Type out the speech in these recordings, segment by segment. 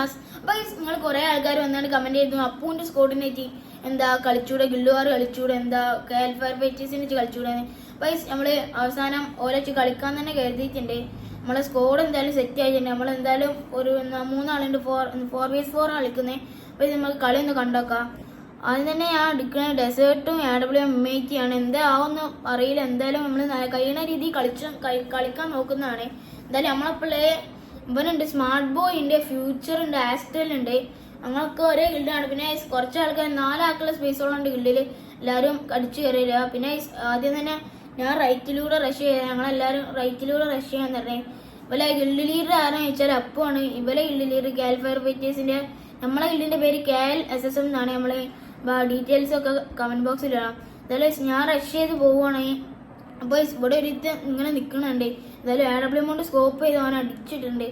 Mass അപ്പൊ നിങ്ങൾ കുറെ ആൾക്കാർ വന്നാണ് കമന്റ് ചെയ്തു അപ്പൂന്റെ സ്കോഡിനേറ്റ് എന്താ കളിച്ചൂടെ? ഗില്ലുവാർ കളിച്ചൂടെ? എന്താ കെ എൽ ഫയർ ഫൈറ്റേഴ്സിനെ വെച്ച് കളിച്ചൂടെ വൈസ് നമ്മൾ അവസാനം ഓരോ വെച്ച് കളിക്കാൻ തന്നെ കരുതിയിട്ടുണ്ട്. നമ്മളെ സ്കോഡ് എന്തായാലും സെറ്റ് ആയിട്ടുണ്ട്. നമ്മൾ എന്തായാലും ഒരു മൂന്നാളുണ്ട്. ഫോർ ഫോർ വീസ് ഫോർ കളിക്കുന്നത് അപ്പൊ ഇത് നമുക്ക് കളി ഒന്ന് കണ്ടോക്കാം. ആദ്യം തന്നെ ഞാൻ എടുക്കുന്ന ഡെസേർട്ടും A W M I T ആണ് എന്താ ആവുമെന്ന് അറിയില്ല. എന്തായാലും നമ്മൾ കഴിയുന്ന രീതിയിൽ കളിച്ചു കളിക്കാൻ നോക്കുന്നതാണ്. എന്തായാലും നമ്മളപ്പോഴേ ഇവനുണ്ട് സ്മാർട്ട് ബോയ് ഉണ്ട് ഫ്യൂച്ചർ ഉണ്ട് ആസ്റ്റൽ ഉണ്ട്. അങ്ങനൊക്കെ ഒരേ ഗിൽഡാണ് പിന്നെ കുറച്ച് ആൾക്കാർ നാലാൾക്കുള്ള സ്പേസോളം ഉണ്ട് ഗിൽഡിൽ എല്ലാവരും അടിച്ചു കയറിയില്ല പിന്നെ ആദ്യം തന്നെ ഞാൻ റൈറ്റിലൂടെ റഷ് ചെയ്ത ഞങ്ങളെല്ലാവരും റൈറ്റിലൂടെ റഷ് ചെയ്യാൻ തന്നെ ഇവലെ ഗിൽഡ് ലീഡർ ആരാന്ന് ചോദിച്ചാൽ അപ്പുവാണ് ഇവലെ ഗിൽഡ് ലീഡർ കാൽ ഫയർ ഫൈറ്റേഴ്സിന്റെ നമ്മളെ ഗിൽഡിന്റെ പേര് K L S S M എന്നാണ്. നമ്മളെ ഡീറ്റെയിൽസ് ഒക്കെ കമന്റ് ബോക്സിൽ ഇടാം. എന്തായാലും ഞാൻ റഷ് ചെയ്ത് പോവുകയാണ് അപ്പോൾ ഇവിടെ ഒരു ഇങ്ങനെ നിൽക്കണുണ്ട് എന്തായാലും എ ഡബ്ല്യു കൊണ്ട് സ്കോപ്പ് ചെയ്ത് അവൻ അടിച്ചിട്ടുണ്ട്.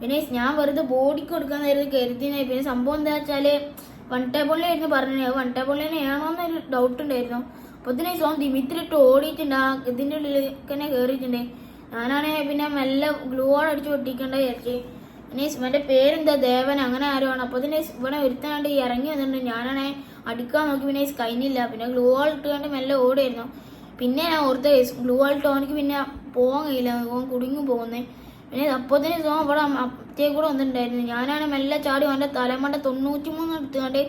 പിന്നെ ഞാൻ വെറുതെ ബോഡിക്ക് കൊടുക്കാൻ നേരത്തെ കരുതിനായി പിന്നെ സംഭവം എന്താ വെച്ചാൽ വൺ ടേബിളിലായിരുന്നു പറഞ്ഞത് വൺ ടേബിളിനെയാണോന്നൊരു ഡൗട്ട് ഉണ്ടായിരുന്നു. അപ്പൊ ഇതിനെ സോൺ ദിമിത്രിട്ട് ഓടിയിട്ടുണ്ട്. ആ ഇതിന്റെ ഉള്ളിൽ തന്നെ കയറിയിട്ടുണ്ട് ഞാനാണെങ്കിൽ പിന്നെ മെല്ലെ ഓൺ അടിച്ച് പൊട്ടിക്കേണ്ട വിചാരിച്ചു. പിന്നെ ഇവന്റെ പേരെന്താ? ദേവൻ. അങ്ങനെ ആരോ ആണ്. അപ്പൊ ഇതിനെ ഇവിടെ ഒരുത്തനാണ്ട് ഇറങ്ങി വന്നിട്ടുണ്ട്. ഞാനാണെ അടിക്കാൻ നോക്കി. പിന്നെ കഴിഞ്ഞില്ല പിന്നെ ഗ്ലൂ ഗ്ലൂവോൾ ഇട്ടുകൊണ്ട് മെല്ലെ ഓടിയായിരുന്നു. പിന്നെ ഞാൻ ഓർത്ത ഗ്ലൂ ആൾ ടോണിക്ക് പിന്നെ പോകാൻ കഴിയില്ല. കുടുങ്ങി പോകുന്നേ. പിന്നെ അപ്പോഴത്തേന് സോ അവിടെ അപ്പത്തേ കൂടെ വന്നിട്ടുണ്ടായിരുന്നു. ഞാനാണ് മെല്ലെ ചാടി അവന്റെ തലമണ്ട തൊണ്ണൂറ്റി മൂന്ന് എടുത്തുകൊണ്ട്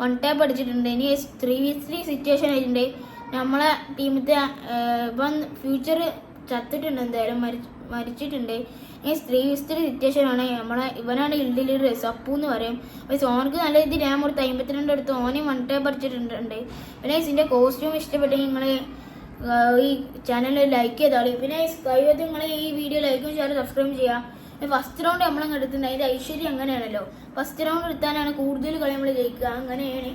വൺ ടാപ്പ് അടിച്ചിട്ടുണ്ട്. ഇനി ത്രീ വി ത്രീ സിറ്റുവേഷൻ ആയിട്ടുണ്ട്. നമ്മളെ ടീമിലത്തെ ഇപ്പം ഫ്യൂച്ചർ ചത്തിട്ടുണ്ട് എന്തായാലും. മരിച്ചു മരിച്ചിട്ടുണ്ട്. ഈ സ്ത്രീ സിറ്റുവേഷനാണ് സിറ്റുവേഷൻ ആണ്. നമ്മളെ ഇവനാണ് ഇൽഡിൽ സപ്പു എന്ന് പറയും. അപ്പോൾ സോനക്ക് നല്ല രീതിയിൽ ഞാൻ കൊടുത്ത് അമ്പത്തിരണ്ട് എടുത്ത് ഓനെയും വൺ ടാപ്പ് അടിച്ചിട്ടുണ്ട്. പിന്നെ ഇതിന്റെ കോസ്റ്റ്യൂം ഇഷ്ടപ്പെട്ടെങ്കിൽ നിങ്ങൾ ഈ ചാനൽ ലൈക്ക് ചെയ്താളി. പിന്നെ കഴിവത് നിങ്ങൾ ഈ വീഡിയോ ലൈക്കും ഷെയർ സബ്സ്ക്രൈബ് ചെയ്യാം. ഫസ്റ്റ് റൗണ്ട് നമ്മളങ്ങ് എടുത്തിട്ടുണ്ട്. അതിന്റെ ഐശ്വര്യം അങ്ങനെയാണല്ലോ. ഫസ്റ്റ് റൗണ്ട് എടുത്താലാണ് കൂടുതൽ കളി നമ്മൾ ജയിക്കുക. അങ്ങനെയാണ്.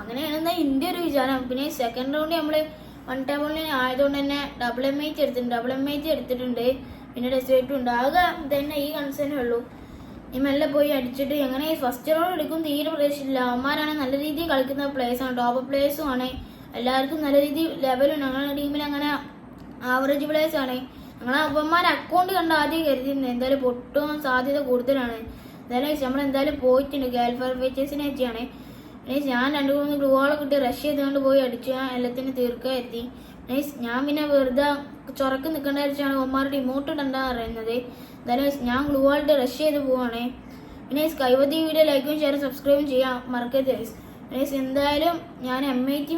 അങ്ങനെയാണെന്ന എന്റെ ഒരു വിചാരം. പിന്നെ സെക്കൻഡ് റൗണ്ട് നമ്മൾ വൺ ടേബിളിന് ആയതുകൊണ്ട് തന്നെ ഡബിൾ എം എച്ച് എടുത്തിട്ടുണ്ട്. ഡബിൾ എം എച്ച് എടുത്തിട്ടുണ്ട്. പിന്നെ ഡെസേർട്ടും ഉണ്ട്. ആകെ തന്നെ ഈ കൺസേണേ ഉള്ളൂ. ഈ മെല്ലെ പോയി അടിച്ചിട്ട് എങ്ങനെ ഫസ്റ്റ് റൗണ്ട് എടുക്കും തീരെ പ്രദേശമില്ല അവന്മാരാണ് നല്ല രീതിയിൽ കളിക്കുന്ന പ്ലേയേഴ്സ് ആണ്. ടോപ്പ് പ്ലേയേഴ്സും ആണ്. എല്ലാവർക്കും നല്ല രീതിയിൽ ലെവലുണ്ട് ഞങ്ങളുടെ ടീമിൽ അങ്ങനെ ആവറേജ് പ്ലേയേഴ്സ് ആണ്. ഞങ്ങളെ അവന്മാർ അക്കൗണ്ട് കണ്ട ആദ്യം കരുതിയിരുന്നത് എന്തായാലും പൊട്ടുവാൻ സാധ്യത കൂടുതലാണ്. എന്തായാലും നമ്മൾ എന്തായാലും പോയിട്ടുണ്ട്. ഗാൽഫർ ഫീച്ചേഴ്സിനെ വെച്ചാണ് മീൻസ് ഞാൻ രണ്ട് മൂന്ന് ഗ്ലൂകളൊക്കെ കിട്ടി റഷ് ചെയ്തുകൊണ്ട് പോയി അടിച്ചു ഞാൻ എല്ലാത്തിനും തീർക്കാൻ എത്തി നൈസ് ഞാൻ പിന്നെ വെറുതെ ചുറക്ക് നിൽക്കേണ്ട വെച്ചാണ് ഒമാരുടെ ഇമോട്ട് ഇടണ്ടെന്ന് പറയുന്നത്. എന്തായാലും ഞാൻ ഗ്ലൂവാളിട്ട് റഷ് ചെയ്ത് പോവാണ്. പിന്നെ കൈവതി വീഡിയോ ലൈക്കും ഷെയറും സബ്സ്ക്രൈബും ചെയ്യാം മറക്കരുത് പിന്നെ എന്തായാലും ഞാൻ M I T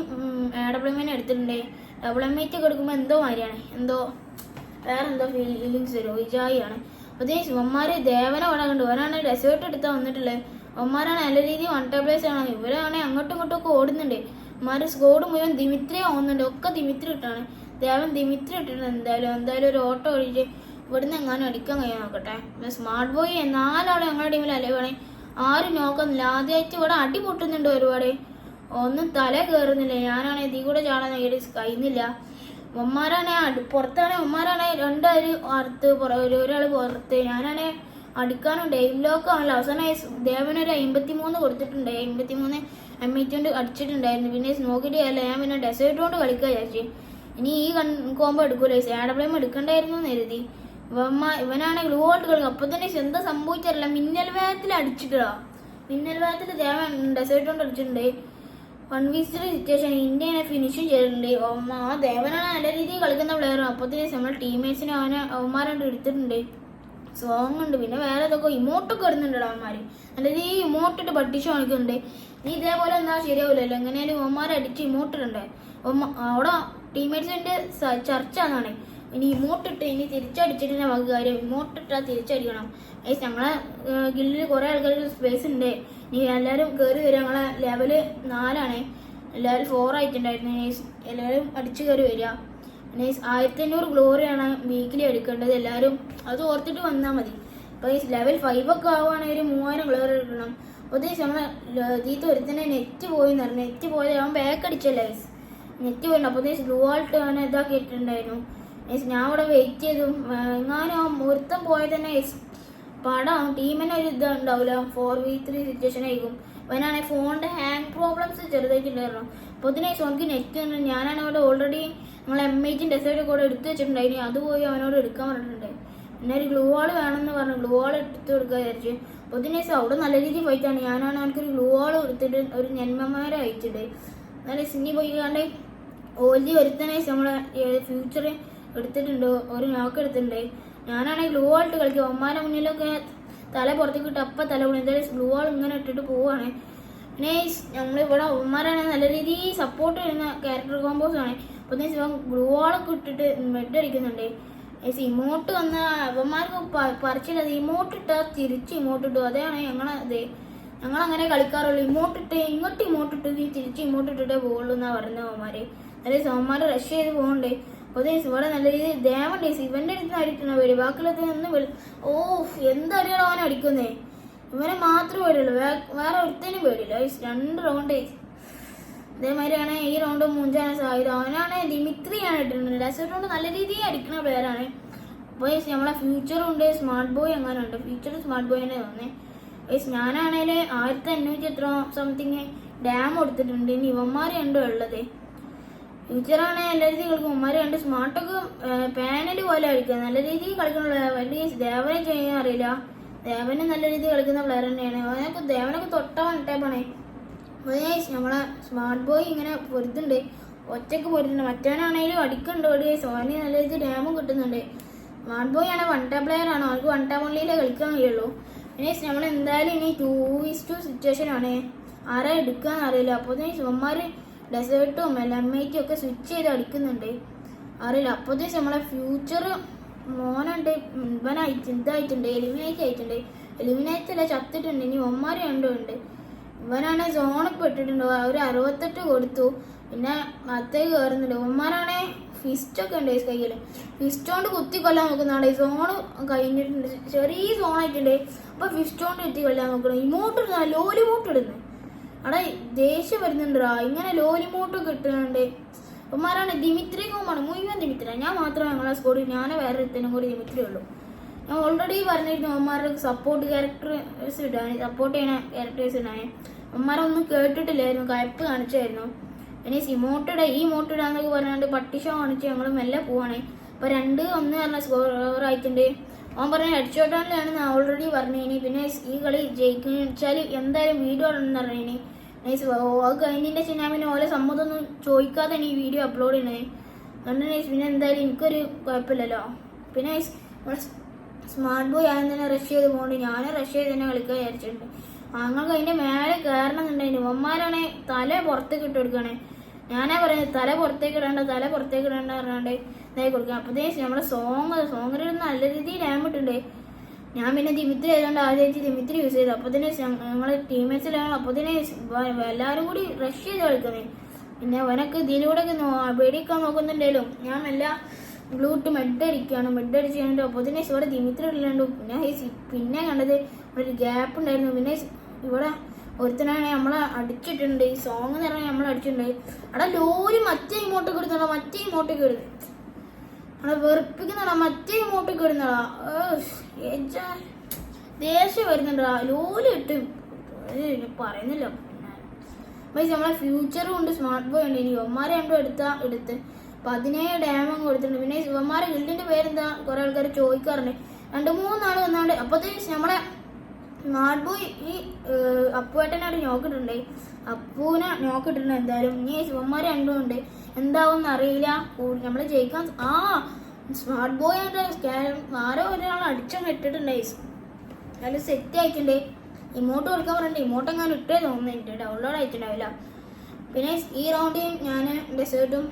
W M എടുത്തിട്ടുണ്ട്. ഡബിൾ എം ഐ ടി കൊടുക്കുമ്പോൾ എന്തോ മാതിരിയാണ്. എന്തോ വേറെ എന്തോ ഫീലിങ്സ് വരും. വിജായിയാണ്. അതേ ശിവന്മാര് ദേവനെ അവിടെ കണ്ടു. ഇവരാണ് ഡെസേർട്ട് എടുത്താൽ വന്നിട്ടുള്ളത്. അവന്മാരാണ് നല്ല രീതിയിൽ വൺ ടേബിൾസ് ആണ്. ഇവരാണെങ്കിൽ അങ്ങോട്ടും ഇങ്ങോട്ടും ഒക്കെ ഓടുന്നുണ്ട്. അവന്മാര് സ്കോഡ് മുഴുവൻ ദിമിത്രി ആവുന്നുണ്ട്. ഒക്കെ ദിമിത്രി ഇട്ടാണ്. ദേവൻ ദിമിത്രി ഇട്ടിട്ടുണ്ട് എന്തായാലും. എന്തായാലും ഒരു ഓട്ടോ ഒഴിച്ച് ഇവിടുന്ന് എങ്ങാനും അടിക്കാൻ കഴിയാൻ നോക്കട്ടെ. സ്മാർട്ട് ബോയ് നാലാളും ഞങ്ങളുടെ ടീമിൽ അലവാണേ ആരും നോക്കുന്നില്ല ആദ്യമായിട്ട് ഇവിടെ അടി പൊട്ടുന്നുണ്ട് ഒരുപാട്. ഒന്നും തല കയറുന്നില്ല ഞാനാണെ ഇതിൽ കൂടെ ചാടാൻ നേടി കഴിയുന്നില്ല. ഒമ്മാരാണെ അടി പുറത്താണെ ഒമ്മാരാണെ രണ്ടുപേര് അറുത്ത് ഒരാൾ പുറത്ത്. ഞാനാണെ അടിക്കാനുണ്ട്. എയിം ലോക്ക് ആണല്ലോ. അവസാന ദേവനൊരു അമ്പത്തി മൂന്ന് കൊടുത്തിട്ടുണ്ട്. അമ്പത്തി മൂന്ന് അമ്മൂറ്റി അടിച്ചിട്ടുണ്ടായിരുന്നു. പിന്നെ നോക്കിയിട്ട് അല്ല ഞാൻ പിന്നെ ഡെസേർട്ട് കൊണ്ട് കളിക്കുക വിചാരിച്ചു. ഇനി ഈ കോമ്പോ എടുക്കൂലേ സാഡബ്ലേം എടുക്കണ്ടായിരുന്നു എന്ന് കരുതി. ഇവന്മാ ഇവനാണെങ്കിൽ ഔട്ട് കളിക്കും. അപ്പൊ തന്നെ എന്താ സംഭവിച്ചറില്ല മിന്നൽ വേഗത്തിൽ അടിച്ചിട്ടാ മിന്നൽ വേഗത്തിൽ ദേവൻ ഡെസേർട്ട് കൊണ്ട് അടിച്ചിട്ടുണ്ട്. വൺ വീക്സ് സിറ്റുവേഷൻ ഇന്ത്യനെ ഫിനിഷും ചെയ്തിട്ടുണ്ട്. ഓമ്മ ആ ദേവനാണ് നല്ല രീതിയിൽ കളിക്കുന്ന പ്ലെയർ തന്നെ നമ്മുടെ ടീംമേറ്റ്സിനെ അവനെ അവന്മാരാണ്ട് എടുത്തിട്ടുണ്ട്. സോങ് ഉണ്ട്. പിന്നെ വേറെ ഇതൊക്കെ ഇമോട്ടൊക്കെ വരുന്നുണ്ട് അവന്മാര്. നല്ല രീതിയിൽ ഇമോട്ടിട്ട് പഠിച്ചു കാണിക്കുന്നുണ്ട്. നീ ഇതേപോലെ എന്താ ശരിയാവില്ലല്ലോ എങ്ങനെയാലും അവന്മാരെ അടിച്ച് ഇമോട്ടിട്ടുണ്ട് അവിടെ ടീംമേറ്റ്സിന്റെ ചർച്ച എന്നാണ് ഇനി ഇമോട്ടിട്ട് ഇനി തിരിച്ചടിച്ചിട്ട് നമുക്ക് കാര്യം ഇമോട്ടിട്ടാ തിരിച്ചടിക്കണം. ഏസ് ഞങ്ങളെ ഗില്ലിൽ കുറെ ആൾക്കാർ സ്പേസ് ഉണ്ട് ഇനി എല്ലാവരും കയറി വരിക ഞങ്ങളെ ലെവൽ നാലാണ്. എല്ലാവരും ഫോർ ആയിട്ടുണ്ടായിരുന്നു. ഏസ് എല്ലാവരും അടിച്ചു കയറി വരിക ഏസ് ആയിരത്തി അഞ്ഞൂറ് ഗ്ലോറിയാണ് വീക്കിലി എടുക്കേണ്ടത്. എല്ലാവരും അത് ഓർത്തിട്ട് വന്നാൽ മതി. അപ്പോൾ ഈ ലെവൽ ഫൈവ് ഒക്കെ ആവുകയാണെങ്കിൽ ഒരു മൂവായിരം ഗ്ലോറി എടുക്കണം. അപ്പോൾ ഉദ്ദേശിച്ച് നമ്മളെ തീത്ത് ഒരുത്തന്നെ നെറ്റ് പോയി എന്ന് പറഞ്ഞു. നെറ്റ് പോയത് അവൻ ബാക്ക് അടിച്ചല്ലേ നെറ്റ് പോയിട്ടുണ്ട് അപ്പോൾ ഗ്ലൂ ആൾട്ട് അവനെ ഇതാക്കി ഇട്ടിട്ടുണ്ടായിരുന്നു ഏസ് ഞാൻ ഇവിടെ വെയിറ്റ് ചെയ്തു. എങ്ങാനും മുഹൂർത്തം പോയത് തന്നെ പടം ടീമിന് ഒരു ഇത് ഉണ്ടാവില്ല ഫോർ വി ത്രീ സിറ്റുവേഷൻ ആയിരിക്കും. അവനാണെങ്കിൽ ഫോണിന്റെ ഹാങ് പ്രോബ്ലംസ് ചെറുതായിട്ടുണ്ടായിരുന്നു. അപ്പോൾ ഇതിനെ എനിക്ക് നെറ്റ് ഉണ്ട്. ഞാനാണ് അവിടെ ഓൾറെഡി നമ്മൾ എം ഐറ്റിന്റെ ഡെസൈഡ് കൂടെ എടുത്തു വെച്ചിട്ടുണ്ടായിരുന്നു അത് പോയി അവനോട് എടുക്കാൻ പറഞ്ഞിട്ടുണ്ട്. പിന്നെ ഒരു ഗ്ലൂ വാൾ വേണമെന്ന് പറഞ്ഞു. ഗ്ലൂ വാൾ എടുത്ത് കൊടുക്കുക വിചാരിച്ചു. അപ്പോൾ ഇതിനെ അവിടെ നല്ല രീതിയിൽ പോയിട്ടാണ്. ഞാനാണ് എനിക്കൊരു ഗ്ലൂ വാൾ കൊടുത്തിട്ട് ഒരു ജന്മമാരെ അയച്ചിട്ട്. എന്നാലും സിനി പോയി കണ്ട് ഓലി ഒരുത്തനെ നമ്മളെ ഫ്യൂച്ചർ എടുത്തിട്ടുണ്ട്. ഒരു നോക്ക് എടുത്തിട്ടുണ്ട്. ഞാനാണെങ്കിൽ ഗ്ലൂ വാൾ ഇട്ട് കളിക്കും ഒമ്മാരെ മുന്നിലൊക്കെ തല പുറത്തേക്ക് ഇട്ട് അപ്പം തല എന്തായാലും ഗ്ലൂ വാൾ ഇങ്ങനെ ഇട്ടിട്ട് പോവാണ്. പിന്നെ നമ്മളിവിടെ ഉമ്മാരാണ് നല്ല രീതിയിൽ സപ്പോർട്ട് ചെയ്യുന്ന ക്യാരക്ടർ കോമ്പോസ് ആണ്. അപ്പോൾ ഇവൻ ഗ്ലൂ വാളൊക്കെ ഇട്ടിട്ട് മെഡ് അടിക്കുന്നുണ്ട്. ഇമോട്ട് വന്ന അവന്മാർക്ക് പറിച്ചില്ല. ഇമോട്ട് ഇട്ടാൽ തിരിച്ച് ഇമോട്ട് ഇട്ടു അതാണ് ഞങ്ങളെ ഇത്. ഞങ്ങൾ അങ്ങനെ കളിക്കാറുള്ളൂ. ഇമോട്ട് ഇട്ട് ഇങ്ങോട്ട് ഇമോട്ട് ഇട്ട് തിരിച്ച് ഇമോട്ട് ഇട്ടിട്ടേ പോകുള്ളൂ എന്നാ പറയുന്നത് അവന്മാര്. അതായത് സോമാര് റഷ് ചെയ്ത് പോകണ്ടേ അപ്പോൾ ഇവിടെ നല്ല രീതിയിൽ ദേവണ്ടേ ഇവന്റെ അടുത്ത് അടിക്കണ പേടി ബാക്കിയുള്ളത് നിന്ന് വിളി ഓ അടികളോ അവൻ അടിക്കുന്നേ? ഇവനെ മാത്രമേ പേടിയുള്ളൂ വേറെ ഒരുത്തനും പേടിയില്ല. രണ്ട് റൗണ്ട് അതേമാതിരിയാണ് ഈ റൗണ്ട് മൂഞ്ചാണ് സാധ്യത അവനാണ് ദിമിത്രിയാണ് ഇട്ടിട്ടുണ്ട് ഡെസേർട്ട് റൗണ്ട് നല്ല രീതിയിൽ അടിക്കുന്ന പ്ലെയറാണ് അപ്പോൾ നമ്മളെ ഫ്യൂച്ചറും ഉണ്ട്. സ്മാർട്ട് ബോയ് അങ്ങനെ ഉണ്ട്. ഫ്യൂച്ചർ സ്മാർട്ട് ബോയ് തന്നെ തോന്നുന്നത് ഞാനാണേൽ ആയിരത്തി അഞ്ഞൂറ്റി എത്ര സംതിങ് ഡാം കൊടുത്തിട്ടുണ്ട്. ഇനി ഇവന്മാർ രണ്ടും ഉള്ളത്. ഫ്യൂച്ചറാണ് നല്ല രീതിയിൽ കളിക്കും. ഉമ്മാര് രണ്ട് സ്മാർട്ടൊക്കെ പാനൽ പോലെ കളിക്കുക. നല്ല രീതിയിൽ കളിക്കണ വലിയ ദേവനെ ചെയ്യാൻ അറിയില്ല. ദേവന് നല്ല രീതിയിൽ കളിക്കുന്ന പ്ലെയർ തന്നെയാണ്. അവനൊക്കെ ദേവനൊക്കെ തൊട്ട വന്നിട്ടേപ്പാണേ നമ്മളെ സ്മാർട്ട് ബോയ് ഇങ്ങനെ പൊരുത്തുണ്ട് ഒറ്റയ്ക്ക് പൊരുത്തുണ്ട് മറ്റവനാണെങ്കിലും അടിക്കുന്നുണ്ട് ഒരു സോനി നല്ല രീതിയിൽ ഡാമും കിട്ടുന്നുണ്ട്. സ്മാർട്ട് ബോയ് ആണ്. വൺ ടൈ പ്ലെയർ ആണ്. അവർക്ക് വൺ ടൈ വണ്ണിലേ കളിക്കാൻ കഴിയുള്ളൂ. പിന്നെ നമ്മൾ എന്തായാലും ഇനി ടു ഈസ് ടു സിറ്റുവേഷൻ ആണ്. ആരാ എടുക്കാന്ന് അറിയില്ല. അപ്പോൾ ശിവന്മാര് ഡെസേർട്ടും എല്ലമ്മേറ്റും ഒക്കെ സ്വിച്ച് ചെയ്ത് അടിക്കുന്നുണ്ട് അറിയില്ല. അപ്പോഴത്തേക്ക് നമ്മളെ ഫ്യൂച്ചർ മോനുണ്ട്. ഇവനായിട്ട് ഇതായിട്ടുണ്ട് എലിമിനേറ്റ് ആയിട്ടുണ്ട്. എലിമിനേറ്റ് അല്ല ചത്തിട്ടുണ്ട്. ഇനി ഒമ്മാര് രണ്ടും ഉണ്ട്. ഇവനാണെ സോണൊക്കെ പെട്ടിട്ടുണ്ട് ഒരു അറുപത്തെട്ട് കൊടുത്തു. പിന്നെ അത്തേക്ക് കയറുന്നുണ്ട് ഫിസ്റ്റ് ഒക്കെ ഉണ്ട് കയ്യിൽ ഫിസ്റ്റ് കൊണ്ട് കുത്തി കൊല്ലാൻ നോക്കുന്നതാണ്. ഈ സോണ് കഴിഞ്ഞിട്ടുണ്ട്. ചെറിയ സോണായിട്ടുണ്ട് അപ്പൊ ഫിസ്റ്റ് കൊണ്ട് കുത്തി കൊല്ലാൻ നോക്കണം ഇമോട്ട് ഇടുന്ന ലോലിമോട്ട് ഇടുന്നു. അവിടെ ദേഷ്യം വരുന്നുണ്ടാ ഇങ്ങനെ ലോലിമോട്ട് കിട്ടുന്നുണ്ട് ഉമ്മാരാണ് ദിമിത്രി കോമാണ് മുഴുവൻ ദിമിത്ര ഞാൻ മാത്രമേ ഞങ്ങളെ സ്കൂളിൽ ഞാൻ വേറെ ഒരുത്തനും കൂടി ദിമിത്രി ഉള്ളൂ. ഞാൻ ഓൾറെഡി പറഞ്ഞിരുന്നു ഉമ്മാരുടെ സപ്പോർട്ട് ക്യാരക്ടേഴ്സ് ഇടാൻ സപ്പോർട്ട് ചെയ്യണ ക്യാരക്ടേഴ്സ് ഇടാൻ. ഉമ്മാരൊന്നും കേട്ടിട്ടില്ലായിരുന്നു. കയപ്പ് കാണിച്ചായിരുന്നു. ഇനി സിമോട്ടിടെ ഈ മോട്ടിടാന്നൊക്കെ പറഞ്ഞാണ്ട് പട്ടിഷോ കാണിച്ച് ഞങ്ങൾ മെല്ലെ പോവാണ്. ഇപ്പൊ രണ്ട് ഒന്ന് പറഞ്ഞ സ്കോർ ആയിട്ടുണ്ട്. അവൻ പറഞ്ഞ ഞാൻ ഓൾറെഡി പറഞ്ഞേനി. പിന്നെ ഈ കളി ജയിക്കുന്ന വെച്ചാൽ എന്തായാലും വീഡിയോ ഉണ്ടെന്ന് പറഞ്ഞേനി. നൈസ് അത് കഴിഞ്ഞിട്ട് ഞാൻ പിന്നെ ഓരോ സമ്മതമൊന്നും ചോദിക്കാതെ ഈ വീഡിയോ അപ്ലോഡ് ചെയ്യണേ. അതുകൊണ്ട് നൈസ് പിന്നെ എന്തായാലും എനിക്കൊരു കുഴപ്പമില്ലല്ലോ. പിന്നെ നൈസ് നമ്മളെ സ്മാർട്ട് ബോയ് ആദ്യം തന്നെ റഷ് ചെയ്ത് പോകണ്ട്. ഞാൻ റഷ് ചെയ്ത് തന്നെ കളിക്കാൻ വിചാരിച്ചിട്ടുണ്ട്. ഞങ്ങൾക്ക് അതിന്റെ മേലെ കയറണം എന്നുണ്ടായിരുന്നു തല പുറത്തേക്ക് ഇട്ട് കൊടുക്കണേ. ഞാനാ പറയുന്നത് തല പുറത്തേക്ക് ഇടണ്ട തല പുറത്തേക്ക് ഇടണ്ട പറഞ്ഞാണ്ട് ഇതായി കൊടുക്കുക. അപ്പോഴത്തേക്ക് നമ്മുടെ സോങ് സോങ്ങിൽ നല്ല രീതിയിൽ ഡാമിട്ടുണ്ട് ഞാൻ പിന്നെ ദിമിത്രി ആയതുകൊണ്ട് ആദ്യമായിട്ട് ദിമിത്രി യൂസ് ചെയ്തു. അപ്പോൾ തന്നെ ഞങ്ങളെ ടീമേറ്റ്സിലാണ് അപ്പോൾ തന്നെ എല്ലാവരും കൂടി റഷ് ചെയ്ത് കളിക്കുന്നത് പിന്നെ അവനൊക്കെ ഇതിലൂടെ വെടിക്കാൻ നോക്കുന്നുണ്ടേലും ഞാൻ എല്ലാ ബ്ലൂട്ട് മെഡ് അടിക്കുകയാണ്. മെഡ് അടിച്ച് കഴിഞ്ഞിട്ട് അപ്പോൾ തന്നെ ഇവിടെ ദിമിത്രി ഇല്ലാണ്ട് പിന്നെ പിന്നെ കണ്ടത് ഒരു ഗ്യാപ്പ് ഉണ്ടായിരുന്നു. പിന്നെ ഇവിടെ ഒരുത്തനാണ് നമ്മളെ അടിച്ചിട്ടുണ്ട്. ഈ സോങ് എന്ന് പറഞ്ഞാൽ നമ്മൾ അടിച്ചിട്ടുണ്ട്. അവിടെ ലോരി മറ്റേ ഇങ്ങോട്ടേക്ക് എടുത്തോളാം. മറ്റേ ഇങ്ങോട്ടേക്ക് ഇടുന്നത് അവിടെ വെറുപ്പിക്കുന്നടാ മറ്റേ ഇങ്ങോട്ട് കിടുന്നടാ ദേഷ്യം വരുന്നുണ്ടടാ. ലോലി ഇട്ട് പറയുന്നില്ല. പൈസ നമ്മളെ ഫ്യൂച്ചറും ഉണ്ട് സ്മാർട്ട് ബോയ് ഉണ്ട്. ഇനി ഇവന്മാരെ രണ്ടും എടുത്താ എടുത്ത്. പതിനേഴ് ഡാമും കൊടുത്തിട്ടുണ്ട്. പിന്നെ ഇവന്മാരെ ഗിൽഡിന്റെ പേരെന്താ? കുറെ ആൾക്കാർ ചോദിക്കാറുണ്ട്. രണ്ട് മൂന്നാൾ വന്നാണ്ട്. അപ്പത്തേക്ക് നമ്മളെ സ്മാർട്ട് ബോയ് ഈ അപ്പുവേട്ടനായിട്ട് നോക്കിയിട്ടുണ്ട് അപ്പൂനെ നോക്കിയിട്ടുണ്ട് എന്തായാലും. ഇനി ശിവന്മാർ രണ്ടും ഉണ്ട്. എന്താവും അറിയില്ല. നമ്മൾ ജയിക്കാൻ ആ സ്മാർട്ട് ബോയ് ആരോ ഒരാൾ അടിച്ചങ്ങ് ഇട്ടിട്ടുണ്ടായി. അതിൽ സെറ്റ് ആയിട്ടുണ്ട്. ഇമോട്ട് കൊടുക്കാൻ പറഞ്ഞിട്ട് ഇമോട്ട് അങ്ങനെ ഇട്ടേ തോന്നുന്നുണ്ട് ഡൗൺലോഡ് ആയിട്ടുണ്ടാവില്ല. പിന്നെ ഈ റൗണ്ടിൽ ഞാൻ ഡെസേർട്ടും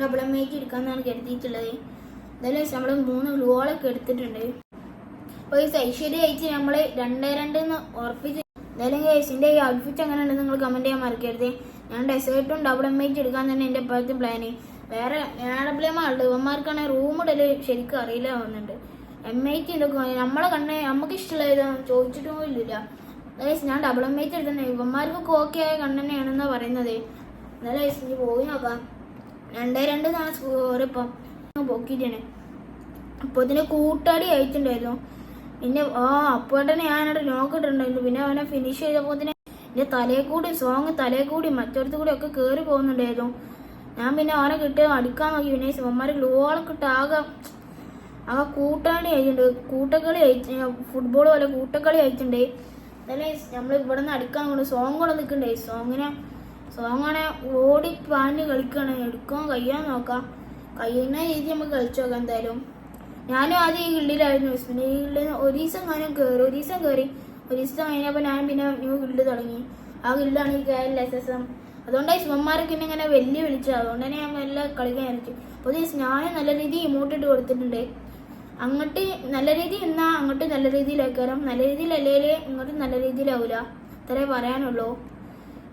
ഡബിൾ എം ഐക്ക് എടുക്കാമെന്നാണ് കരുതിയിട്ടുള്ളത്. എന്തായാലും നമ്മൾ മൂന്ന് ഗ്ലൂകളൊക്കെ എടുത്തിട്ടുണ്ട്. അപ്പോൾ ഈ ഐശ്വര്യ അയച്ച് നമ്മൾ രണ്ടേ രണ്ട് എന്ന് ഉറപ്പിച്ച് എന്തായാലും കേസിന്റെ ഈ ഔട്ട്ഫിറ്റ് എങ്ങനെ ഉണ്ടെന്ന് നിങ്ങൾ കമന്റ് ചെയ്യാൻ മറക്കരുത്. ഞാൻ ഡെസേർട്ടും ഡബിൾ എം എച്ച് എടുക്കാൻ തന്നെ എന്റെ ഇപ്പോഴത്തെ പ്ലാന് വേറെ എം ഉള്ളത് ഇവന്മാർക്കാണെങ്കിൽ റൂം ഇടൽ ശരിക്കും അറിയില്ല വന്നിട്ടുണ്ട് എം എച്ച് ഇതൊക്കെ നമ്മളെ കണ്ണെ നമുക്ക് ഇഷ്ടമുള്ള ചോദിച്ചിട്ടും ഇല്ല അതായത് ഞാൻ ഡബിൾ എം എച്ച് എടുത്തന്നെ. ഇവന്മാർക്കൊക്കെ ഓക്കെ ആയ കണ്ണെന്നെയാണെന്നാണ് പറയുന്നത്. എന്നാലും ഇനി പോയി നോക്കാം. രണ്ടേ രണ്ട് നാളെ സ്കോർ ഇപ്പം. പൊക്കിയിട്ടാണ് അപ്പോൾ ഇതിന് കൂട്ടാടി അയച്ചിട്ടുണ്ടായിരുന്നു പിന്നെ ആ അപ്പോട്ടനെ ഞാനവിടെ നോക്കിയിട്ടുണ്ടായിരുന്നു പിന്നെ അവനെ ഫിനിഷ് ചെയ്തപ്പോൾ തന്നെ എന്റെ തലയിൽ കൂടി സോങ് തലയിൽ കൂടി മറ്റൊരു കൂടി ഒക്കെ കയറി പോകുന്നുണ്ടായിരുന്നു ഞാൻ പിന്നെ അവനെ കിട്ടിയ അടിക്കാൻ നോക്കി. പിന്നെ ശിവന്മാർ ലോളം ഇട്ട് ആകെ ആ കൂട്ടാണി ആയിട്ടുണ്ട് കൂട്ടക്കളി ആയിട്ട് ഫുട്ബോൾ പോലെ കൂട്ടക്കളി അയച്ചിട്ടുണ്ട് നമ്മൾ ഇവിടെ നിന്ന് അടിക്കാൻ കൊണ്ട് സോങ് കൂടെ നിൽക്കണ്ടേ സോങ്ങിനെ സോങ്ങാണെ ഓടി പാഞ്ഞ് കളിക്കണം. എടുക്കാൻ കഴിയാൻ നോക്കാം. കഴിയുന്ന രീതി നമുക്ക് കളിച്ചു നോക്കാം എന്തായാലും. ഞാനും ആദ്യം ഈ ഗിള്ളിലായിരുന്നു പിന്നെ ഈ ഗിള്ളിൽ ഒരു ദിവസം ഞാനും കയറി ഒരു ദിവസം കയറി ഒരു ദിവസം കഴിഞ്ഞപ്പോൾ ഞാൻ പിന്നെ ന്യൂ ഗിൽഡ് തുടങ്ങി. ആ ഗിൽഡാണ് ഈ കയറി എസ് എസ് എം. അതുകൊണ്ടാണ് ശിവന്മാരൊക്കെ ഇങ്ങനെ വലിയ വിളിച്ചത്. അതുകൊണ്ട് തന്നെ ഞാൻ നല്ല കളിക്കാൻ വിചാരിച്ചു അപ്പോൾ ഞാനും നല്ല രീതിയിൽ ഇമോട്ടിട്ട് കൊടുത്തിട്ടുണ്ട്. അങ്ങോട്ട് നല്ല രീതിയിൽ നിന്നാൽ അങ്ങോട്ട് നല്ല രീതിയിലാക്കാരം നല്ല രീതിയിൽ രീതിയിലല്ലേ ഇങ്ങോട്ട് നല്ല രീതിയിലാവൂല. അത്രേ പറയാനുള്ളൂ.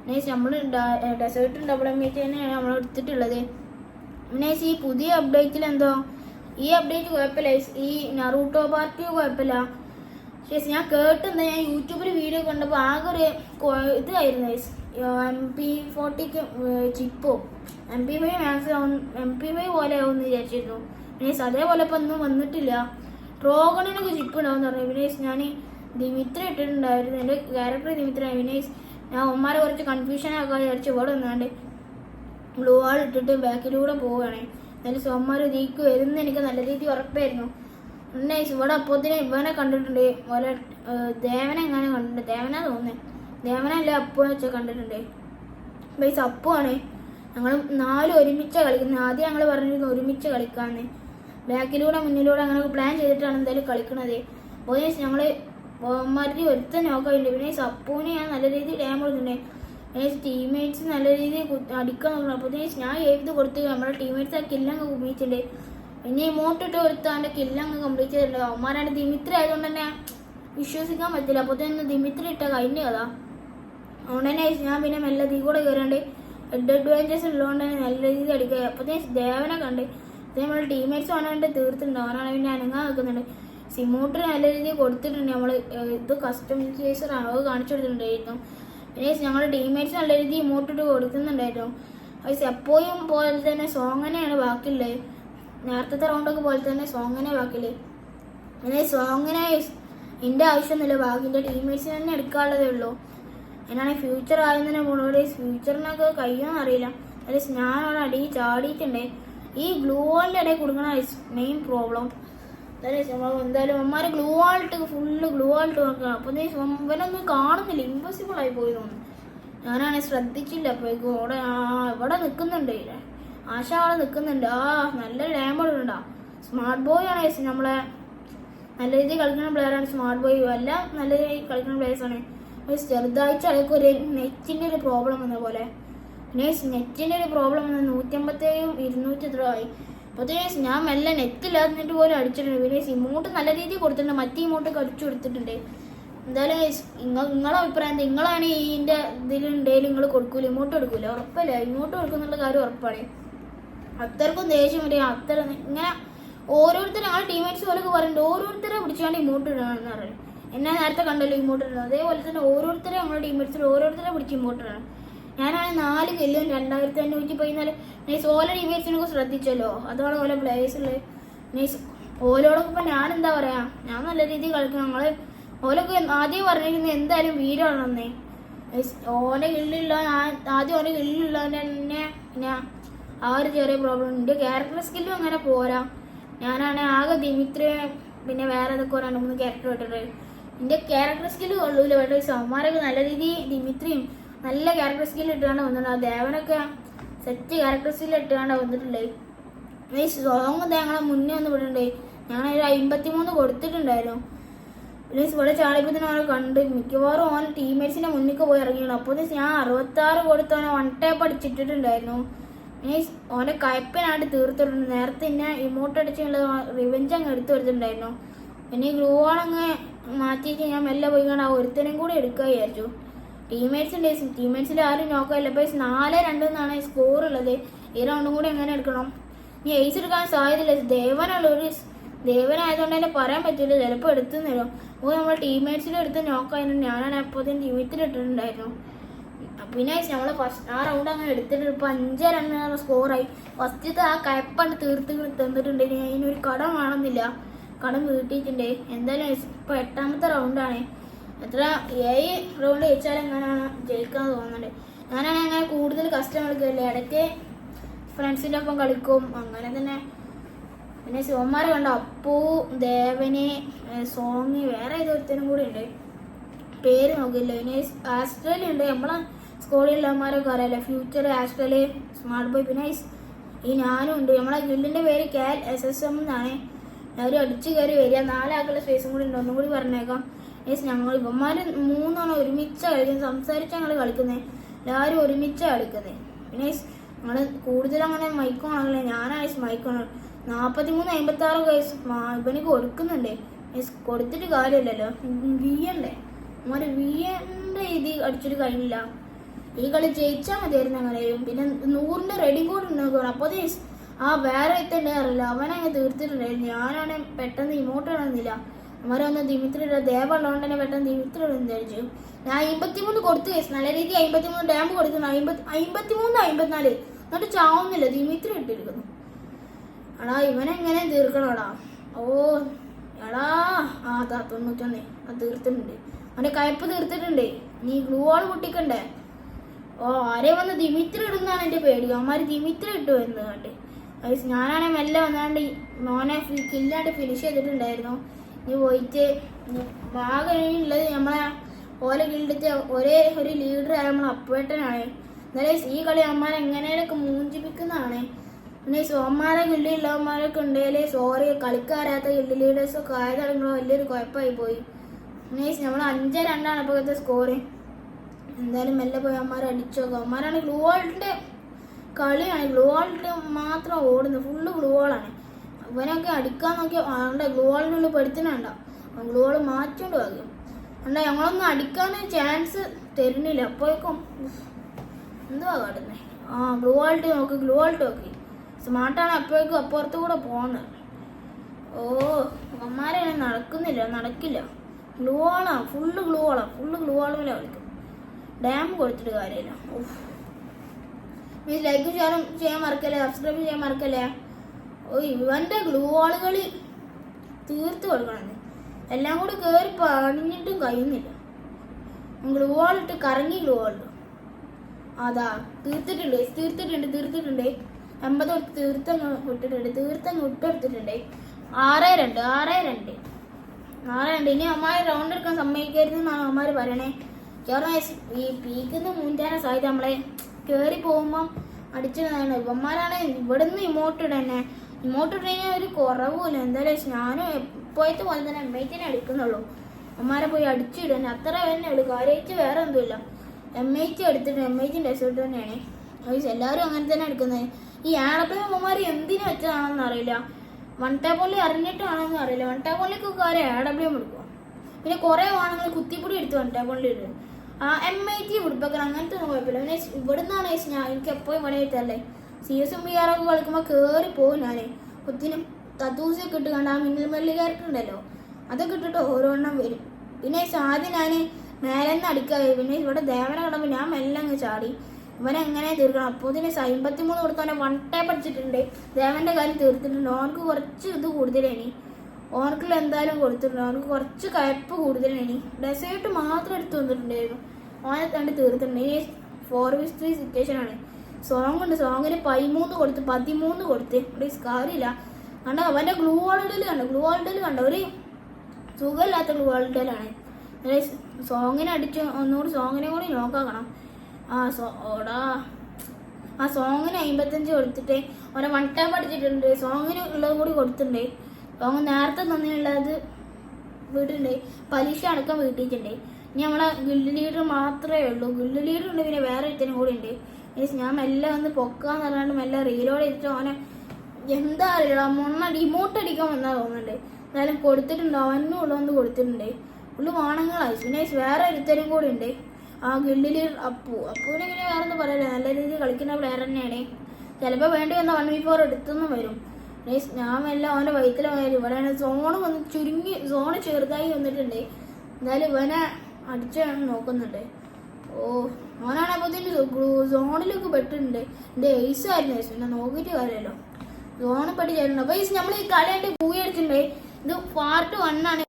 പിന്നെ നമ്മൾ ഡെസേർട്ട് എച്ച് തന്നെയാണ് നമ്മൾ എടുത്തിട്ടുള്ളത്. പിന്നെ ഈ പുതിയ അപ്ഡേറ്റിൽ എന്തോ ഈ അപ്ഡേറ്റ് കുഴപ്പമില്ല. ഈ നറൂട്ടോ പാർട്ടി കുഴപ്പമില്ല. പക്ഷേ ഞാൻ കേട്ടെന്ന് ഞാൻ യൂട്യൂബിൽ വീഡിയോ കണ്ടപ്പോൾ ആകെ ഒരു ഇതായിരുന്നു എം പി ഫോർട്ടിക്ക് ചിപ്പോ എം പി മൈ മാക്സ് ആവും എം പി മൈ പോലെ ആവും എന്ന് വിചാരിച്ചിരുന്നു. പിന്നെ അതേപോലെ ഇപ്പം ഒന്നും വന്നിട്ടില്ല. ട്രോഗണിനൊക്കെ ചിപ്പ് ഉണ്ടാവും പറഞ്ഞു. വിനേഷ് ഞാൻ ദിമിത്ര ഇട്ടിട്ടുണ്ടായിരുന്നു. എന്റെ ക്യാരക്ടർ ദിമിത്ര. വിനേഷ് ഞാൻ ഉമ്മാരെ കുറച്ച് കൺഫ്യൂഷൻ ആക്കാൻ വിചാരിച്ചു ഇവിടെ വന്നാണ്ട് ബ്ലൂ ആൾ ഇട്ടിട്ട് ബാക്കിലൂടെ പോവുകയാണ്. എന്നാലും സോമാർ ഇതിക്ക് വരുന്ന എനിക്ക് നല്ല രീതിയിൽ ഉറപ്പായിരുന്നു. പിന്നെ ഇവിടെ അപ്പോത്തിന് ഇവനെ കണ്ടിട്ടുണ്ട്. ഓരോ ദേവനെ എങ്ങനെ കണ്ടിട്ടുണ്ട്. ദേവനാ തോന്നുന്നത് ദേവനല്ല അപ്പു വെച്ചാൽ കണ്ടിട്ടുണ്ട്. ബൈസ് അപ്പുവാണ് ഞങ്ങൾ നാല് ഒരുമിച്ച് കളിക്കുന്നത്. ആദ്യം ഞങ്ങൾ പറഞ്ഞിരുന്നു ഒരുമിച്ച് കളിക്കാന്ന്. ബാക്കിലൂടെ മുന്നിലൂടെ അങ്ങനെ പ്ലാൻ ചെയ്തിട്ടാണ് എന്തായാലും കളിക്കണത്. അപ്പോൾ ഞങ്ങൾ ബോമാരി ഒരുത്ത നോക്കാറുണ്ട് പിന്നെ സപ്പൂനെ ഞാൻ നല്ല രീതിയിൽ ഡാം കൊടുക്കുന്നുണ്ട് പിന്നെ ടീംമേറ്റ്സ് നല്ല രീതിയിൽ അടിക്കാൻ നോക്കണം. അപ്പോൾ ഞാൻ എഴുതി കൊടുത്ത് നമ്മുടെ ടീംമേറ്റ്സ് ആ കില്ലങ്ങ് കുമിച്ചിട്ടുണ്ട് പിന്നെ ഇമോട്ടിട്ട് അവന്റെ കില്ലങ്ങ് കംപ്ലീറ്റ് ചെയ്തിട്ടുണ്ട് അവന്മാരാണ് ദിമിത്രി ആയതുകൊണ്ട് തന്നെ വിശ്വസിക്കാൻ പറ്റില്ല. അപ്പോൾ തന്നെ ദിമിത്രി ഇട്ട കഴിഞ്ഞ കഥ. അതുകൊണ്ട് തന്നെ ഞാൻ പിന്നെ മെല്ലെ തീ കൂടെ കയറാണ്ട് ഹെഡ് അഡ്വാന്റേജ് ഉള്ളതുകൊണ്ട് തന്നെ നല്ല രീതിയിൽ അടിക്കുക. അപ്പോഴത്തേക്ക് ദേവനെ കണ്ട്. നമ്മൾ ടീംമേറ്റ്സ് വേണമെങ്കിൽ തീർത്തിട്ടുണ്ട്. അവനാണ് പിന്നെ അനങ്ങാൻ നിൽക്കുന്നുണ്ട്. സിമോട്ടർ നല്ല രീതിയിൽ കൊടുത്തിട്ടുണ്ട് നമ്മൾ ഇത് കസ്റ്റമൈസേഷൻ അത് കാണിച്ചു കൊടുത്തിട്ടുണ്ടായിരുന്നു. പിന്നെ ഞങ്ങളുടെ ടീംമേറ്റ്സ് നല്ല രീതിയിൽ ഇമോട്ടിട്ട് കൊടുക്കുന്നുണ്ടായിരുന്നു. അത് എപ്പോഴും പോലെ തന്നെ സോങ്ങനെയാണ് ബാക്കിയുള്ളത്. നേരത്തെ റൗണ്ടൊക്കെ പോലെ തന്നെ സോങ്ങിനെ ബാക്കിയുള്ളത് അങ്ങനെ സോങ്ങിനെ എന്റെ ആവശ്യമൊന്നുമില്ല ബാക്കിന്റെ ടീംമേറ്റ്സിന് തന്നെ എടുക്കാനുള്ളതേ ഉള്ളൂ. എന്നാണ് ഫ്യൂച്ചർ ആയതിനെ പോണോട് ഫ്യൂച്ചറിനൊക്കെ കഴിയുമെന്ന് അറിയില്ല. അതിൽ ഞാനവിടെ അടിയിൽ ചാടിയിട്ടുണ്ട്. ഈ ഗ്ലൂ വാളിന്റെ ഇടയിൽ കൊടുക്കണ മെയിൻ പ്രോബ്ലം എന്തായാലും അമ്മമാരെ ഗ്ലൂ വാളിട്ട് ഫുള്ള് ഗ്ലൂ വാളിട്ട് നോക്കണം അപ്പോൾ ഇവനൊന്നും കാണുന്നില്ല. ഇമ്പോസിബിൾ ആയി പോയി തോന്നുന്നു. ഞാനാണെ ശ്രദ്ധിച്ചില്ല. അപ്പോഴേക്കും അവിടെ ആ ഇവിടെ നിൽക്കുന്നുണ്ട് ആശ അവിടെ നിൽക്കുന്നുണ്ട്. ആ നല്ല ഡാമുണ്ടാ സ്മാർട്ട് ബോയ് ആണ് നമ്മളെ. നല്ല രീതിയിൽ കളിക്കുന്ന പ്ലെയറാണ് സ്മാർട്ട് ബോയ് അല്ല നല്ല രീതിയിൽ കളിക്കുന്ന പ്ലെയേഴ്സാണ് ചെറുതായിട്ട് അയാൾക്ക് ഒരു നെറ്റിന്റെ ഒരു പ്രോബ്ലം വന്ന പോലെ. പിന്നെ നെറ്റിന്റെ ഒരു പ്രോബ്ലം വന്ന നൂറ്റമ്പത്തേഴും ഇരുന്നൂറ്റി എത്ര ആയി. അപ്പോഴത്തേക്ക് ഞാൻ മെല്ലെ നെറ്റില്ലാതിട്ട് പോലും അടിച്ചിട്ടുണ്ട്. പിന്നെ ഇമോട്ട് നല്ല രീതിയിൽ കൊടുത്തിട്ടുണ്ട്. മറ്റേ ഇമോട്ടൊക്കെ അടിച്ചു കൊടുത്തിട്ടുണ്ട്. എന്തായാലും നിങ്ങൾ നിങ്ങളെ അഭിപ്രായം? നിങ്ങളാണ് ഇതിന്റെ ഇതിലുണ്ടെങ്കിൽ നിങ്ങൾ കൊടുക്കൂല? ഇങ്ങോട്ട് കൊടുക്കൂല? ഉറപ്പല്ല? ഇങ്ങോട്ട് കൊടുക്കുന്നുള്ള കാര്യം ഉറപ്പാണ്. അത്രക്കും ദേഷ്യം വരിക അത്ര ഇങ്ങനെ ഓരോരുത്തരും ഞങ്ങളുടെ ടീമേറ്റ്സ് പോലൊക്കെ പറയുന്നുണ്ട് ഓരോരുത്തരെ പിടിച്ചുകൊണ്ട് ഇമോട്ട് ഇടണമെന്ന് പറയുന്നത് എന്നെ നേരത്തെ കണ്ടല്ലോ ഇമോട്ട് ഇടുന്നത് അതേപോലെ തന്നെ ഓരോരുത്തരെ നമ്മുടെ ടീമേറ്റ്സിൽ ഓരോരുത്തരെ പിടിച്ച് ഇമോട്ട് ഇടണം. ഞാനാണ് നാല് കല്ലും രണ്ടായിരത്തി അഞ്ഞൂറ്റി പതിനാല്. നൈസ് ഓല ടീമേറ്റ്സിനൊക്കെ ശ്രദ്ധിച്ചല്ലോ. അതാണ് ഓല പ്ലേയേഴ്സുള്ളത് നൈസ് ഓരോടൊപ്പം ഞാൻ എന്താ പറയാ? ഞാൻ നല്ല രീതിയിൽ കളിക്കണം ഞങ്ങൾ ഓലൊക്കെ ആദ്യം പറഞ്ഞിരുന്നു എന്തായാലും വീരാണെന്നേ ഓനെ കില്ലുള്ള ആദ്യം ഓനെ കിള്ളിലുള്ള തന്നെ പിന്നെ ആ ഒരു ചെറിയ പ്രോബ്ലം ഉണ്ട്. ക്യാരക്ടർ സ്കില്ലും അങ്ങനെ പോരാ. ഞാനാണ് ആകെ ദിമിത്രി പിന്നെ വേറെ ഏതൊക്കെ രണ്ട് മൂന്ന് ക്യാരക്ടർ ഇട്ടിട്ട്. എന്റെ ക്യാരക്ടർ സ്കില്ല് കൊള്ളൂല. പക്ഷേ സൗമാരൊക്കെ നല്ല രീതിയിൽ ദിമിത്രയും നല്ല ക്യാരക്ടർ സ്കില്ല് ഇട്ടാണ് വന്നിട്ടുണ്ട് ദേവനൊക്കെ സെറ്റ് ക്യാരക്ടർ സ്കില്ല് ഇട്ടാണ് വന്നിട്ടുണ്ട് ഈ സോങ് ഞങ്ങളെ മുന്നേ ഒന്ന് വിടുന്നുണ്ട് ഞാനൊരു അമ്പത്തി മൂന്ന് കൊടുത്തിട്ടുണ്ടായിരുന്നു. പിന്നെ ഇവിടെ ചാളിപ്പത്തിനെ അവനെ കണ്ട്. മിക്കവാറും ഓൻ ടീംമേറ്റ്സിന്റെ മുന്നിൽ പോയി ഇറങ്ങിയാണ് അപ്പോൾ ഞാൻ അറുപത്തി ആറ് വൺ ടൈപ്പ് അടിച്ചിട്ടിട്ടുണ്ടായിരുന്നു. പിന്നെ ഓനെ കയപ്പനായിട്ട് തീർത്തിട്ടുണ്ട്. നേരത്തെ എന്നെ ഇമോട്ട് അടിച്ചുള്ള റിവെഞ്ച് അങ്ങ് എടുത്തു കൊടുത്തിട്ടുണ്ടായിരുന്നു പിന്നെ ഗ്ലൂ അങ്ങ് മാറ്റിയിട്ട് ഞാൻ മെല്ലെ പോയി കണ്ട് ആ ഒരുത്തനും കൂടി എടുക്കുക വിചാരിച്ചു. ടീമേറ്റ്സിന്റെ ടീമേറ്റ്സിൽ ആരും നോക്കാനില്ല ഇപ്പോൾ നാല് രണ്ട് എന്നാണ് സ്കോർ ഉള്ളത്. ഈ റൗണ്ടും കൂടി എങ്ങനെ എടുക്കണം? ഇനി എയ്സ് എടുക്കാൻ സാധ്യതയില്ല. ദേവനുള്ള ഒരു ദേവനായതുകൊണ്ട് തന്നെ പറയാൻ പറ്റില്ല. ചിലപ്പോൾ എടുത്തു തരും അപ്പോൾ നമ്മുടെ ടീംമേറ്റ്സിന്റെ അടുത്ത് നോക്കായിരുന്നു ഞാനാണ് എപ്പോഴത്തേക്കും ടീമേറ്റിൽ ഇട്ടിട്ടുണ്ടായിരുന്നു. പിന്നെ നമ്മൾ ഫസ്റ്റ് ആ റൗണ്ട് അങ്ങനെ എടുത്തിട്ട് ഇപ്പൊ അഞ്ച് റണ്ണാണ് സ്കോറായി ഫസ്റ്റത്തെ ആ കയപ്പണ്ട് തീർത്ത് തന്നിട്ടുണ്ട് ഇനി അതിനൊരു കടം വേണമെന്നില്ല കടം വീട്ടിയിട്ടുണ്ട്. എന്തായാലും ഇപ്പൊ എട്ടാമത്തെ റൗണ്ടാണ് എത്ര ഏഴ് റൗണ്ട് ജയിച്ചാൽ എങ്ങനെയാണ് ജയിക്കാൻ തോന്നുന്നുണ്ട്. ഞാനാണ് അങ്ങനെ കൂടുതൽ കസ്റ്റമർ കളിക്കില്ല ഇടയ്ക്ക് ഫ്രണ്ട്സിന്റെ ഒപ്പം കളിക്കും. അങ്ങനെ തന്നെ. പിന്നെ ശിവന്മാരെ കണ്ട? അപ്പു ദേവന് സോമി വേറെ ഏതൊരുത്തനും കൂടി ഉണ്ട്. പേര് നോക്കില്ല. പിന്നെ ആസ്ട്രേലിയ ഉണ്ട്. നമ്മളെ സ്കൂളിലുള്ളമാരൊക്കെ അറിയാലോ ഫ്യൂച്ചർ ആസ്ട്രേലിയ സ്മാർട്ട് ബോയ് പിന്നെ ഈ- ഞാനും ഉണ്ട്. നമ്മളെ ഗില്ലിന്റെ പേര് കാൽ എസ് എസ് എം എന്നാണ്. അവർ അടിച്ചു കയറി വരിക. നാലാക്കുള്ള സ്പേസും കൂടി ഉണ്ട്. ഒന്നും കൂടി പറഞ്ഞേക്കാം. യെസ് ഞങ്ങൾ ഇവന്മാർ മൂന്നെണ്ണം ഒരുമിച്ച് കളിക്കുന്നത്. സംസാരിച്ച് ഞങ്ങൾ കളിക്കുന്നത്. എല്ലാവരും ഒരുമിച്ച് കളിക്കുന്നത്. പിന്നെ ഞങ്ങൾ കൂടുതൽ അങ്ങനെ മൈക്കും ആണല്ലേ ഞാനാണ് മൈക്കാണ് നാൽപ്പത്തി മൂന്ന് അമ്പത്തി ആറ് വയസ്സ് ഇവന് കൊടുക്കുന്നുണ്ട് മീൻസ് കൊടുത്തിട്ട് കാര്യമില്ലല്ലോ. വിയണ്ടേ വി എന്റെ ഇത് അടിച്ചിട്ട് കഴിഞ്ഞില്ല. ഈ കളി ജയിച്ചാൽ മതിയായിരുന്നു അങ്ങനെയും പിന്നെ നൂറിന്റെ റെഡി കൂടി ഉണ്ട് അപ്പോൾ ആ വേറെ എത്തണ്ടേ അറിയില്ല. അവനങ്ങ് തീർത്തിട്ടുണ്ടായിരുന്നു ഞാനാണ് പെട്ടെന്ന് ഇമോട്ട് ഇടുന്നില്ല അവരൊന്ന് ദിമിത്രിയുടെ ദേവുള്ളതുകൊണ്ട് തന്നെ പെട്ടെന്ന് ദിമിത്രി വിചാരിച്ചു. ഞാൻ അമ്പത്തിമൂന്ന് കൊടുത്തു കേസ് നല്ല രീതിയിൽ അമ്പത്തിമൂന്ന് ഡാം കൊടുത്തു. അമ്പത്തി അമ്പത്തിമൂന്ന് അമ്പത്തിനാല് എന്നിട്ട് ചാവുന്നില്ല. ദിമിത്രി ഇട്ടിരിക്കുന്നു. എടാ ഇവനെങ്ങനെ തീർക്കണോടാ? ഓ എടാ ആ തൊണ്ണൂറ്റൊന്നേ. അത് തീർത്തിട്ടുണ്ട്. അവന്റെ കയപ്പ് തീർത്തിട്ടുണ്ട്. നീ ഗ്ലൂ വാൾ പൊട്ടിക്കണ്ടേ? ഓ ആരെ വന്ന് ദിമിത്രി ഇടുന്നാണ് എന്റെ പേടി. അവന്മാര് ദിമിത്രി ഇട്ടു എന്ന് കണ്ട് ഞാനാണെ മെല്ലെ വന്നാണ്ട് മോനെ കില്ലാണ്ട് ഫിനിഷ് ചെയ്തിട്ടുണ്ടായിരുന്നു. നീ പോയിട്ട് ഭാഗമുള്ളത് നമ്മളെ ഓല ഗിൽഡത്തെ ഒരേ ഒരു ലീഡർ ആയ നമ്മളെ അപ്പേട്ടനാണ് എന്നാലും ഈ കളി അമ്മമാരെ എങ്ങനെയൊക്കെ മൂഞ്ചിപ്പിക്കുന്നതാണ്. പിന്നെ സോമാരെ ഗില്ലിയുള്ളവന്മാരൊക്കെ ഉണ്ടെങ്കിൽ സോറി കളിക്കാരാത്ത ഗില്ല് ലീഡേഴ്സൊക്കെ ആയതാണെങ്കിലും വലിയൊരു കുഴപ്പമായി പോയി. പിന്നെ നമ്മൾ അഞ്ച് രണ്ടാണ് ഇപ്പോഴത്തെ സ്കോറ് എന്തായാലും മെല്ലെ പോയി അമ്മമാർ അടിച്ചു നോക്കാം. അമ്മമാരാണ് ഗ്ലൂ വാളിന്റെ കളിയാണ്. ഗ്ലൂ വാളിന്റെ മാത്രം ഓടുന്നത്. ഫുള്ള് ഗ്ലൂ വാളാണ് അവനൊക്കെ അടിക്കാൻ നോക്കിയ ആണ്ട ഗ്ലൂ വാളിനുള്ളിൽ അവൻ ഗ്ലൂ വാൾ മാറ്റോണ്ട് വാങ്ങും അണ്ട ഞങ്ങളൊന്നും അടിക്കാൻ ചാൻസ് തരുന്നില്ല. അപ്പോഴേക്കും എന്തുവാ കാട്ടുന്നേ? ആ ഗ്ലൂ വാൾട്ട് നോക്ക് ഗ്ലൂ വാൾട്ട് നോക്കി. സ്മാർട്ടാണ് അപ്പോഴേക്കും അപ്പുറത്ത് കൂടെ പോകുന്നത് ഓ അമ്മമാരെ നടക്കുന്നില്ല നടക്കില്ല. ഗ്ലൂ വാളാ ഫുള്ള് ഗ്ലൂ വാളാ ഫുള്ള് ഗ്ലൂ വാളുമല്ല കളിക്കും. ഡാം കൊടുത്തിട്ട് കാര്യമില്ല. മീൻസ് ലൈക്ക് ചെയ്യാനും ചെയ്യാൻ മറക്കല്ലേ? സബ്സ്ക്രൈബ് ചെയ്യാൻ മറക്കല്ലേ? ഓ ഇവന്റെ ഗ്ലൂ വാളുകൾ തീർത്ത് കൊടുക്കണം എല്ലാം കൂടി കയറി പണിഞ്ഞിട്ടും കഴിയുന്നില്ല. ഗ്ലൂ വാളിട്ട് കറങ്ങി ഗ്ലൂ വാളിട്ടു അതാ തീർത്തിട്ടുണ്ട്. തീർത്തിട്ടുണ്ട് തീർത്തിട്ടുണ്ട്. എൺപത് തീർത്തങ്ങ് വിട്ടിട്ടുണ്ട്. തീർത്തങ്ങ് വിട്ടെടുത്തിട്ടുണ്ട്. ആറ് രണ്ട് ആറ് രണ്ട്. ആറ് രണ്ട്. ഇനി അമ്മാര് റൗണ്ട് എടുക്കാൻ സമ്മതിക്കരുത് എന്നാണ് പറയണേ. കാരണം ഈ പീക്കുന്ന മൂഞ്ചാന സാധ്യത നമ്മളെ കയറി പോകുമ്പോൾ അടിച്ചതാണ് ഇവന്മാരാണ് ഇവിടുന്ന് ഇമോട്ട് ഇടന്നെ ഇമോട്ട് ഇടുന്ന ഒരു കുറവുമില്ല. എന്തായാലും ഞാനും എപ്പോഴത്തെ പോലെ തന്നെ എമ്മൈറ്റിനെ എടുക്കുന്നുള്ളൂ. അമ്മാരെ പോയി അടിച്ചിടുന്നു അത്ര തന്നെ ഉള്ളൂ. കാര്യമായിട്ട് വേറെ ഒന്നുമില്ല. എം ഐ ടി എടുത്തിട്ട് എം ഐ ടി ഡെസേർട്ട് തന്നെയാണ്. എല്ലാവരും അങ്ങനെ തന്നെ എടുക്കുന്നത്. ഈ ആളപ്പിളി അമ്മമാർ എന്തിനു വെച്ചതാണെന്ന് അറിയില്ല. വൺ ടാപ്പോളി അറിഞ്ഞിട്ടാണെന്ന് അറിയില്ല. വൺ ടാപ്പോളിക്കൊക്കെ ആരും ആഡബ്ല്യൂ ഡബ്ല്യു എടുക്കുക പിന്നെ കുറെ വാണങ്ങൾ കുത്തിപ്പൊടി എടുത്ത് വൺ ടേബിളിൽ ഇടും എം ഐ ടി വുഡ്ബക്കർ അങ്ങനത്തെ ഒന്നും കുഴപ്പമില്ല. പിന്നെ ഇവിടുന്നാണ് വെച്ചാൽ ഞാൻ എനിക്ക് എപ്പോഴും പണി കിട്ടല്ലേ സി എസും ബി ആർ ഒക്കെ കളിക്കുമ്പോൾ കയറി പോകും ഞാൻ കുത്തിനും തത്തൂസൊക്കെ ഇട്ട് കണ്ട ആ മിന്നൽ മല്ലി ക്യാരക്ടർ ഉണ്ടല്ലോ അതൊക്കെ ഇട്ടിട്ട് ഓരോണ്ണം വരും. പിന്നെ ആദ്യം ഞാൻ മേലെ നിന്ന് അടിക്കാതെ പിന്നെ ഇവിടെ ദേവനെ കണ്ടപ്പോൾ ഞാൻ മെല്ലെ അങ്ങ് ചാടി. ഇവനെ എങ്ങനെ തീർക്കണം അപ്പോൾ ഇതിന് അമ്പത്തിമൂന്ന് കൊടുത്തവനെ വൺ ടൈപ്പ് അടിച്ചിട്ടുണ്ട്. ദേവന്റെ കാര്യം തീർത്തിട്ടുണ്ട്. ഓനക്ക് കുറച്ച് ഇത് കൂടുതലാണ് ഓനക്കിൽ എന്തായാലും കൊടുത്തിട്ടുണ്ട്. ഓനക്ക് കുറച്ച് കയപ്പ് കൂടുതലാണ്. ഡെസേർട്ട് മാത്രം എടുത്ത് വന്നിട്ടുണ്ടായിരുന്നു ഓനെ കണ്ട് തീർത്തിട്ടുണ്ട്. ഈ ഫോർ വിസ് ത്രീ സിറ്റുവേഷൻ ആണ്. സോങ് ഉണ്ട്. സോങ്ങിന് പതിമൂന്ന് കൊടുത്ത് പതിമൂന്ന് കൊടുത്ത്. ഇവിടെ കാര്യമില്ല. കണ്ട? അവന്റെ ഗ്ലൂ വാൾഡിൽ കണ്ടോ? ഗ്ലൂ വാൾഡിൽ കണ്ട? ഒരു സുഖമില്ലാത്ത ഗ്ലൂ വാൾഡിലാണ് സോങ്ങിനെ അടിച്ച് ഒന്നുകൂടി സോങ്ങിനെ കൂടി നോക്കണം ആ സോ ഓടാ. ആ സോങ്ങിന് അമ്പത്തഞ്ച് കൊടുത്തിട്ട് ഓരോ വൺ ടൈം അടിച്ചിട്ടുണ്ട്. സോങ്ങിന് ഉള്ളത് കൂടി കൊടുത്തിട്ടുണ്ട്. സോങ് നേരത്തെ നന്ദിയുള്ളത് വീട്ടിലുണ്ട്. പലിശ അടക്കം വീട്ടിയിട്ടുണ്ട്. ഇനി നമ്മളെ ഗിൽഡ് ലീഡർ മാത്രമേ ഉള്ളൂ. ഗിൽഡ് ലീഡർ ഉണ്ട് പിന്നെ വേറെ ഒരുത്തനും കൂടി ഉണ്ട്. മീൻസ് ഞാൻ മെല്ലെ ഒന്ന് പൊക്കാന്ന് പറഞ്ഞാണ്ട് മെല്ലെ റീലോഡ് ചെയ്തിട്ട് അവനെ എന്താ അറിയില്ല. മൊണ്ണ ഡിമോട്ട് അടിക്കാൻ വന്നാ തോന്നുന്നുണ്ട്. എന്തായാലും കൊടുത്തിട്ടുണ്ട്. അവനും ഉള്ളതൊന്ന് കൊടുത്തിട്ടുണ്ട്. ഉള്ളു വാണങ്ങളായി. പിന്നെ വേറെ ഒരുത്തരും കൂടി ഉണ്ട്. ആ ഗില്ലിൽ അപ്പു. അപ്പുവിനെ പിന്നെ വേറെ ഒന്നും പറയില്ല. നല്ല രീതിയിൽ കളിക്കുന്ന പ്ലെയർ തന്നെയാണ്. ചിലപ്പോൾ വേണ്ടി വന്ന വൺ വി ഫോർ എടുത്തൊന്നും വരും. Guys, ഞാൻ എല്ലാം അവന്റെ വയറ്റിൽ വന്നാലും ഇവനെ സോണ് വന്ന് ചുരുങ്ങി സോണ് ചെറുതായി വന്നിട്ടുണ്ട്. എന്തായാലും ഇവനെ അടിച്ച് നോക്കുന്നുണ്ട്. ഓ ഓനാണ് അപ്പോൾ സോണിലൊക്കെ പെട്ടിട്ടുണ്ട്. എന്റെ എയ്സ് ആയിരുന്നു ഏസ് പിന്നെ നോക്കിയിട്ട് കാര്യമല്ലോ സോണ് പെട്ടി ചേരുന്നുണ്ട് അപ്പോൾ നമ്മൾ ഈ കളിയായിട്ട് പൂവി അടിച്ചിട്ടുണ്ട്. ഇത് പാർട്ട് വൺ ആണ്.